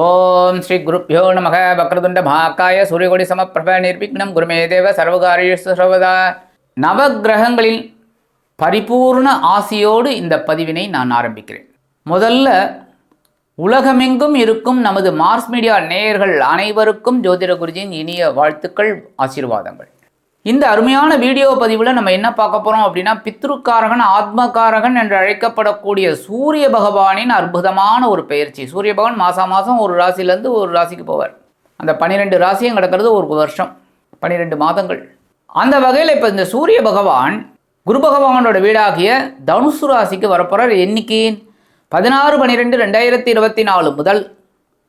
ஓம் ஸ்ரீ குருப்பியோ நமக. வக்ரதுண்ட மகாக்காய சூரியகொடி சமப்பிரப நிர்விக்னம். குருமே தேவ சர்வகாரியேஷு சர்வதா. நவக்கிரகங்களின் பரிபூர்ண ஆசியோடு இந்த பதிவினை நான் ஆரம்பிக்கிறேன். முதல்ல உலகமெங்கும் இருக்கும் நமது மார்ஸ் மீடியா நேயர்கள் அனைவருக்கும் ஜோதிட குருஜியின் இனிய வாழ்த்துக்கள் ஆசீர்வாதங்கள். இந்த அருமையான வீடியோ பதிவில் நம்ம என்ன பார்க்க போகிறோம் அப்படின்னா பித்ருக்காரகன் ஆத்மகாரகன் என்று அழைக்கப்படக்கூடிய சூரிய பகவானின் அற்புதமான ஒரு பயிற்சி. சூரிய பகவான் மாதம் மாதம் ஒரு ராசியிலேருந்து ஒரு ராசிக்கு போவார். அந்த பன்னிரெண்டு ராசியும் கிடக்கிறது ஒரு வருஷம் பன்னிரெண்டு மாதங்கள். அந்த வகையில் இப்போ இந்த சூரிய பகவான் குரு பகவானோட வீடாகிய தனுசு ராசிக்கு வரப்போகிறார் எண்ணிக்கை பதினாறு பன்னிரெண்டு ரெண்டாயிரத்தி இருபத்தி நாலு முதல்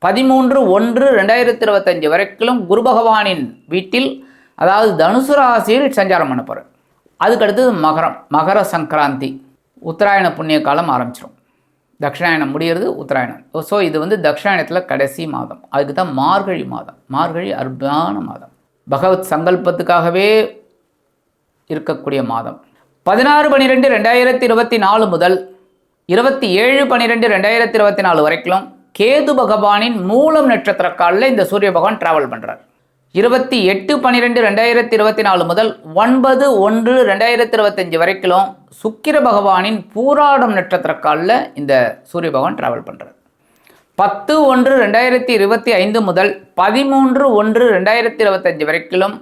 பதிமூன்று ஒன்று ரெண்டாயிரத்தி இருபத்தஞ்சு வரைக்கும் குரு பகவானின் வீட்டில் அதாவது தனுசு ராசியில் சஞ்சாரம் பண்ண போகிறார் அதுக்கடுத்தது மகரம் மகர சங்கராந்தி. உத்தராயண புண்ணிய காலம் ஆரம்பிச்சிடும் தட்சிணாயணம் முடிகிறது உத்தராயணம். ஸோ இது வந்து தட்சிணாயணத்தில் கடைசி மாதம். அதுக்கு தான் மார்கழி மாதம். மார்கழி அற்புதமான மாதம். பகவத் சங்கல்பத்துக்காகவே இருக்கக்கூடிய மாதம். பதினாறு பன்னிரெண்டு ரெண்டாயிரத்தி இருபத்தி நாலு முதல் இருபத்தி ஏழு பன்னிரெண்டு ரெண்டாயிரத்தி இருபத்தி நாலு வரைக்கும் கேது பகவானின் மூலம் நட்சத்திர காலில் இந்த சூரிய பகவான் ட்ராவல் பண்ணுறார் இருபத்தி எட்டு பன்னிரெண்டு ரெண்டாயிரத்தி இருபத்தி நாலு முதல் ஒன்பது ஒன்று ரெண்டாயிரத்தி இருபத்தஞ்சு வரைக்கும் சுக்கிர பகவானின் பூராடம் நட்சத்திர காலில் இந்த சூரிய பகவான் ட்ராவல் பண்ணுறார் பத்து ஒன்று ரெண்டாயிரத்தி இருபத்தி ஐந்து முதல் பதிமூன்று ஒன்று ரெண்டாயிரத்தி இருபத்தஞ்சு வரைக்கும்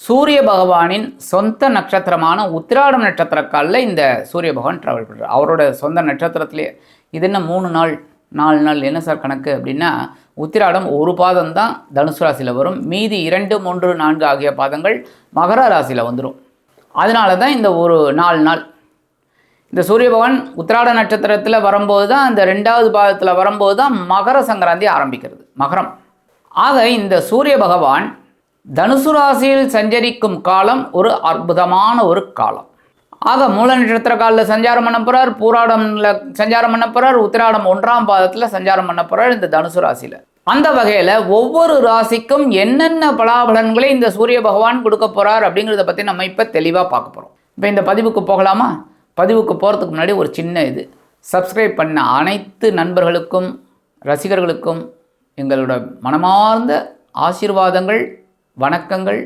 சூரிய பகவானின் சொந்த நட்சத்திரமான உத்திராடம் நட்சத்திர காலில் இந்த சூரிய பகவான் ட்ராவல் பண்ணுறார் அவரோட சொந்த நட்சத்திரத்திலே இது என்ன மூணு நாள் நாலு நாள் என்ன சார் கணக்கு அப்படின்னா உத்திராடம் ஒரு பாதம் தான் தனுசு ராசியில் வரும். மீதி இரண்டு மூன்று நான்கு ஆகிய பாதங்கள் மகர ராசியில் வந்துடும் அதனால தான் இந்த ஒரு நாலு நாள். இந்த சூரிய பகவான் உத்திராட நட்சத்திரத்தில் வரும்போது தான் அந்த ரெண்டாவது பாதத்தில் வரும்போது தான் மகர சங்கராந்தி ஆரம்பிக்கிறது. மகரம். ஆக இந்த சூரிய பகவான் தனுசு ராசியில் சஞ்சரிக்கும் காலம் ஒரு அற்புதமான ஒரு காலம். ஆக மூல நட்சத்திர காலில் சஞ்சாரம் பண்ண போகிறார் பூராடம்ல சஞ்சாரம் பண்ண போகிறார் உத்திராடம் ஒன்றாம் பாதத்தில் சஞ்சாரம் பண்ண போகிறார் இந்த தனுசு ராசியில். அந்த வகையில் ஒவ்வொரு ராசிக்கும் என்னென்ன பலாபலன்களை இந்த சூரிய பகவான் கொடுக்க போகிறார் அப்படிங்கிறத பற்றி நம்ம இப்போ தெளிவாக பார்க்க போகிறோம் இப்போ இந்த பதிவுக்கு போகலாமா? பதிவுக்கு போகிறதுக்கு முன்னாடி ஒரு சின்ன இது. சப்ஸ்கிரைப் பண்ண அனைத்து நண்பர்களுக்கும் ரசிகர்களுக்கும் எங்களோட மனமார்ந்த ஆசீர்வாதங்கள் வணக்கங்கள்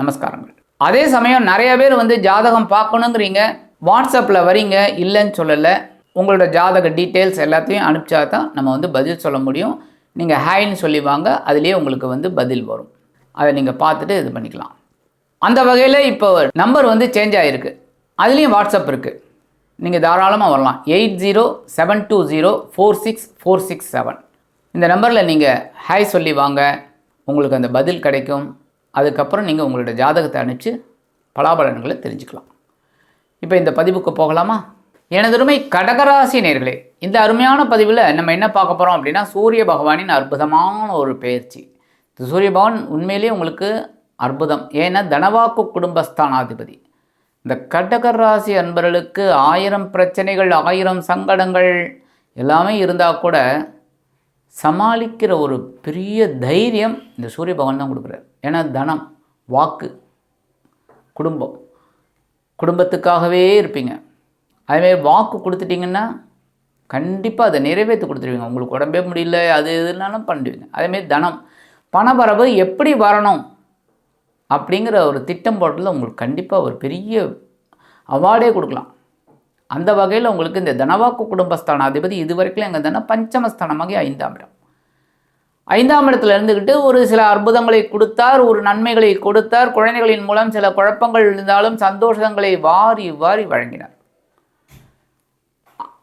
நமஸ்காரங்கள். அதே சமயம் நிறைய பேர் வந்து ஜாதகம் பார்க்கணுங்கிறீங்க வாட்ஸ்அப்பில் வரீங்க இல்லைன்னு சொல்லலை. உங்களோட ஜாதக டீட்டெயில்ஸ் எல்லாத்தையும் அனுப்பிச்சா தான் நம்ம வந்து பதில் சொல்ல முடியும். நீங்கள் ஹாய்னு சொல்லி வாங்க அதுலேயே உங்களுக்கு வந்து பதில் வரும். அதை நீங்கள் பார்த்துட்டு இது பண்ணிக்கலாம். அந்த வகையில் இப்போ நம்பர் வந்து சேஞ்ச் ஆகிருக்கு அதுலேயும் வாட்ஸ்அப் இருக்குது நீங்கள் தாராளமாக வரலாம். Eight zero seven two zero four six four six seven. இந்த நம்பரில் நீங்கள் ஹாய் சொல்லி வாங்க. உங்களுக்கு அந்த பதில் கிடைக்கும். அதுக்கப்புறம் நீங்கள் உங்களோட ஜாதகத்தை அனுப்பிச்சு பலாபலன்களை தெரிஞ்சுக்கலாம். இப்போ இந்த பதிவுக்கு போகலாமா? எனதருமை கடகராசி நேர்களே இந்த அருமையான பதிவில் நம்ம என்ன பார்க்க போகிறோம் அப்படின்னா சூரிய பகவானின் அற்புதமான ஒரு பயிற்சி இந்த சூரிய பகவான் உண்மையிலேயே உங்களுக்கு அற்புதம். ஏன்னா தனவாக்கு குடும்பஸ்தானாதிபதி. இந்த கடகராசி அன்பர்களுக்கு ஆயிரம் பிரச்சனைகள் ஆயிரம் சங்கடங்கள் எல்லாமே இருந்தால் கூட சமாளிக்கிற ஒரு பெரிய தைரியம் இந்த சூரிய பகவான் தான் கொடுக்குறாரு. ஏன்னா தனம் வாக்கு குடும்பம். குடும்பத்துக்காகவே இருப்பீங்க. அதுமாரி வாக்கு கொடுத்துட்டிங்கன்னா கண்டிப்பாக அதை நிறைவேற்றி கொடுத்துருவீங்க. உங்களுக்கு உடம்பே முடியல அது எதுனாலும் பண்ணிடுவீங்க அதேமாரி தனம். பணவரவு எப்படி வரணும் அப்படிங்கிற ஒரு திட்டம் போட்டதில் உங்களுக்கு கண்டிப்பாக ஒரு பெரிய அவார்டே கொடுக்கலாம். அந்த வகையில் உங்களுக்கு இந்த தனவாக்கு குடும்பஸ்தான அதிபதி இது வரைக்கும் எங்கள் தானே பஞ்சமஸ்தானமாக ஐந்தாம் இடம். ஐந்தாம் இடத்துல இருந்துக்கிட்டு ஒரு சில அற்புதங்களை கொடுத்தார் ஒரு நன்மைகளை கொடுத்தார். குழந்தைகளின் மூலம் சில குழப்பங்கள் இருந்தாலும் சந்தோஷங்களை வாரி வாரி வழங்கினார்.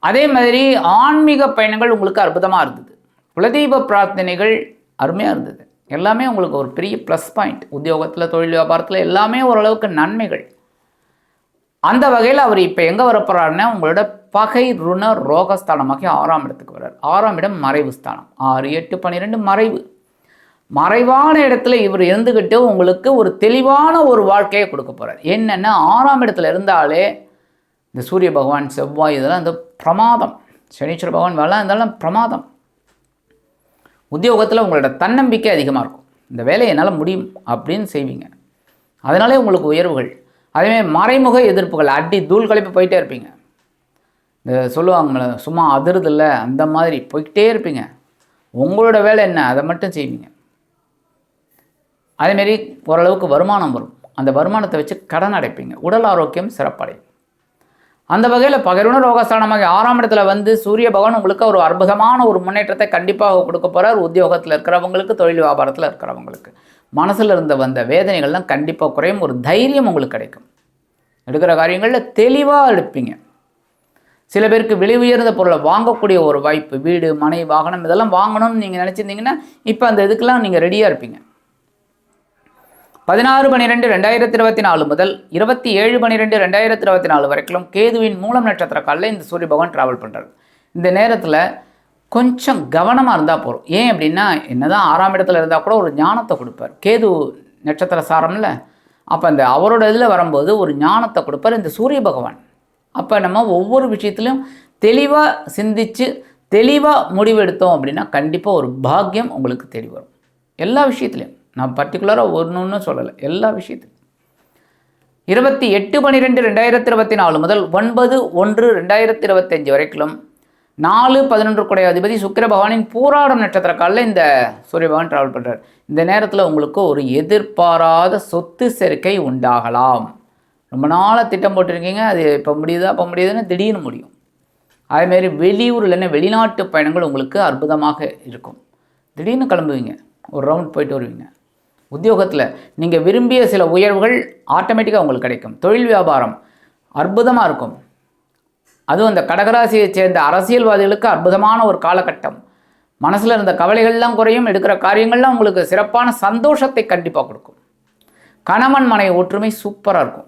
அதே மாதிரி ஆன்மீக பயணங்கள் உங்களுக்கு அற்புதமாக இருந்தது. குலதெய்வ பிரார்த்தனைகள் அருமையாக இருந்தது. எல்லாமே உங்களுக்கு ஒரு பெரிய ப்ளஸ் பாயிண்ட் உத்தியோகத்தில் தொழில் வியாபாரத்தில் எல்லாமே ஓரளவுக்கு நன்மைகள். அந்த வகையில் அவர் இப்போ எங்கே வரப்போகிறாருன்னா உங்களோட பகை ருண ரோகஸ்தானமாகி ஆறாம் இடத்துக்கு வர்றார். ஆறாம் இடம் மறைவு ஸ்தானம். ஆறு எட்டு பன்னிரெண்டு மறைவு. மறைவான இடத்துல இவர் இருந்துக்கிட்டு உங்களுக்கு ஒரு தெளிவான ஒரு வாழ்க்கையை கொடுக்க போகிறார் என்னென்னா ஆறாம் இடத்துல இருந்தாலே இந்த சூரிய பகவான் செவ்வாய் இதெல்லாம் இந்த பிரமாதம். சனீஸ்வர பகவான் வேலை இருந்தாலும் பிரமாதம். உத்தியோகத்தில் உங்களோட தன்னம்பிக்கை அதிகமாக இருக்கும். இந்த வேலையை என்னால் முடியும் அப்படின்னு செய்வீங்க. அதனாலே உங்களுக்கு உயர்வுகள். அதேமாதிரி மறைமுக எதிர்ப்புகள் அடி தூள் கழிப்பு போயிட்டே இருப்பீங்க. இந்த சொல்லுவாங்கள சும்மா அதிருதில்ல அந்த மாதிரி போய்கிட்டே இருப்பீங்க. உங்களோட வேலை என்ன? அதை மட்டும் செய்வீங்க. அதேமாரி ஓரளவுக்கு வருமானம் வரும். அந்த வருமானத்தை வச்சு கடன் அடைப்பீங்க. உடல் ஆரோக்கியம் சிறப்படையும். அந்த வகையில் பகிர்வுணர் ரோகஸ்தானமாக ஆறாம் இடத்துல வந்து சூரிய பகவான் உங்களுக்கு ஒரு அற்புதமான ஒரு முன்னேற்றத்தை கண்டிப்பாக கொடுக்க போகிறார் உத்தியோகத்தில் இருக்கிறவங்களுக்கு தொழில் வியாபாரத்தில் இருக்கிறவங்களுக்கு. மனசில் இருந்த வந்த வேதனைகள்லாம் கண்டிப்பாக குறையும். ஒரு தைரியம் உங்களுக்கு கிடைக்கும். எடுக்கிற காரியங்களில் தெளிவாக எடுப்பீங்க. சில பேருக்கு விலை உயர்ந்த பொருளை வாங்கக்கூடிய ஒரு வாய்ப்பு வீடு மனை வாகனம் இதெல்லாம் வாங்கணும்னு நீங்கள் நினச்சிருந்தீங்கன்னா இப்போ அந்த இதுக்கெல்லாம் நீங்கள் ரெடியாக இருப்பீங்க. பதினாறு பன்னிரெண்டு ரெண்டாயிரத்தி இருபத்தி நாலு முதல் இருபத்தி ஏழு பன்னிரெண்டு ரெண்டாயிரத்தி இருபத்தி நாலு வரைக்கும் கேதுவின் மூலம் நட்சத்திர காலில் இந்த சூரிய பகவான் ட்ராவல் பண்ணுறாரு இந்த நேரத்தில் கொஞ்சம் கவனமாக இருந்தால் போதும். ஏன் அப்படின்னா என்னதான் ஆறாம் இடத்துல இருந்தால் கூட ஒரு ஞானத்தை கொடுப்பார். கேது நட்சத்திர சாரம்ல அப்போ அந்த அவரோட இதில் வரும்போது ஒரு ஞானத்தை கொடுப்பார் இந்த சூரிய பகவான். அப்போ நம்ம ஒவ்வொரு விஷயத்துலையும் தெளிவாக சிந்திச்சு தெளிவாக முடிவெடுத்தோம் அப்படின்னா கண்டிப்பாக ஒரு பாக்கியம் உங்களுக்கு தேடி வரும். எல்லா விஷயத்துலையும். நான் பர்டிகுலராக ஒன்று ஒன்றும் சொல்லலை எல்லா விஷயத்தையும். இருபத்தி எட்டு பன்னிரெண்டு ரெண்டாயிரத்தி இருபத்தி நாலு முதல் ஒன்பது ஒன்று ரெண்டாயிரத்தி இருபத்தஞ்சு வரைக்கும் நாலு பதினொன்று குடைய அதிபதி சுக்கிர பகவானின் பூராடம் நட்சத்திர காலில் இந்த சூரிய பகவான் ட்ராவல் பண்ணுறார் இந்த நேரத்தில் உங்களுக்கு ஒரு எதிர்பாராத சொத்து சேர்க்கை உண்டாகலாம். ரொம்ப நாளாக திட்டம் போட்டிருக்கீங்க அது இப்போ முடியுதா இப்போ முடியுதுன்னு திடீர்னு முடியும். அதேமாரி வெளியூர் இல்லைன்னா வெளிநாட்டு பயணங்கள் உங்களுக்கு அற்புதமாக இருக்கும். திடீர்னு கிளம்புவீங்க ஒரு ரவுண்ட் போயிட்டு வருவீங்க. உத்தியோகத்தில் நீங்கள் விரும்பிய சில உயர்வுகள் ஆட்டோமேட்டிக்காக உங்களுக்கு கிடைக்கும். தொழில் வியாபாரம் அற்புதமாக இருக்கும். அதுவும் அந்த கடகராசியை சேர்ந்த அரசியல்வாதிகளுக்கு அற்புதமான ஒரு காலகட்டம். மனசில் இருந்த கவலைகள்லாம் குறையும் எடுக்கிற காரியங்கள்லாம் உங்களுக்கு சிறப்பான சந்தோஷத்தை கண்டிப்பாக கொடுக்கும். கணவன் மனை ஒற்றுமை சூப்பராக இருக்கும்.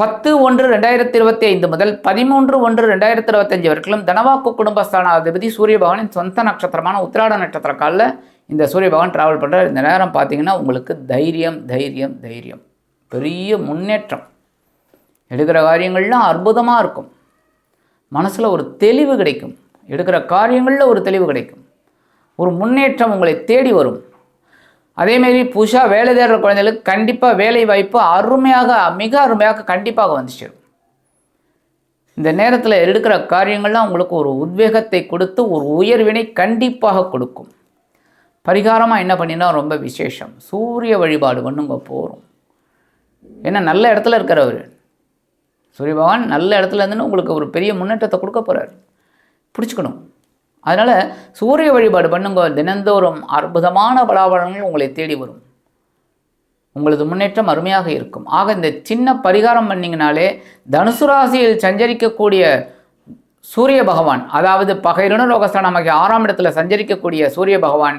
பத்து ஒன்று ரெண்டாயிரத்தி இருபத்தி ஐந்து முதல் பதிமூன்று ஒன்று ரெண்டாயிரத்தி இருபத்தஞ்சு வரைக்கும் தனவாக்கு குடும்பஸ்தானாதிபதி சூரிய பகவானின் சொந்த நட்சத்திரமான உத்திராட நட்சத்திர காலில் இந்த சூரிய பகவான் ட்ராவல் பண்ணுறார் இந்த நேரம் பார்த்தீங்கன்னா உங்களுக்கு தைரியம் தைரியம் தைரியம். பெரிய முன்னேற்றம். எடுக்கிற காரியங்கள்லாம் அற்புதமாக இருக்கும். மனசில் ஒரு தெளிவு கிடைக்கும். எடுக்கிற காரியங்களில் ஒரு தெளிவு கிடைக்கும். ஒரு முன்னேற்றம் உங்களை தேடி வரும். அதேமாரி புதுசாக வேலை தேடுற குழந்தைகளுக்கு கண்டிப்பாக வேலை வாய்ப்பு அருமையாக மிக அருமையாக கண்டிப்பாக வந்துச்சு. இந்த நேரத்தில் எடுக்கிற காரியங்கள்லாம் உங்களுக்கு ஒரு உத்வேகத்தை கொடுத்து ஒரு உயர்வினை கண்டிப்பாக கொடுக்கும். பரிகாரமாக என்ன பண்ணினா ரொம்ப விசேஷம். சூரிய வழிபாடு பண்ணுங்க போகிறோம் ஏன்னா நல்ல இடத்துல இருக்கிறவர். சூரிய பகவான் நல்ல இடத்துல இருந்துன்னு உங்களுக்கு ஒரு பெரிய முன்னேற்றத்தை கொடுக்க போகிறார் பிடிச்சிக்கணும். அதனால் சூரிய வழிபாடு பண்ணுங்க தினந்தோறும் அற்புதமான பலாபலங்கள் உங்களை தேடி வரும். உங்களது முன்னேற்றம் அருமையாக இருக்கும். ஆக இந்த சின்ன பரிகாரம் பண்ணிங்கனாலே தனுசு ராசியில் சஞ்சரிக்கக்கூடிய சூரிய பகவான் அதாவது பகைருண ரோகஸ்தானமாகிய ஆறாம் இடத்துல சஞ்சரிக்கக்கூடிய சூரிய பகவான்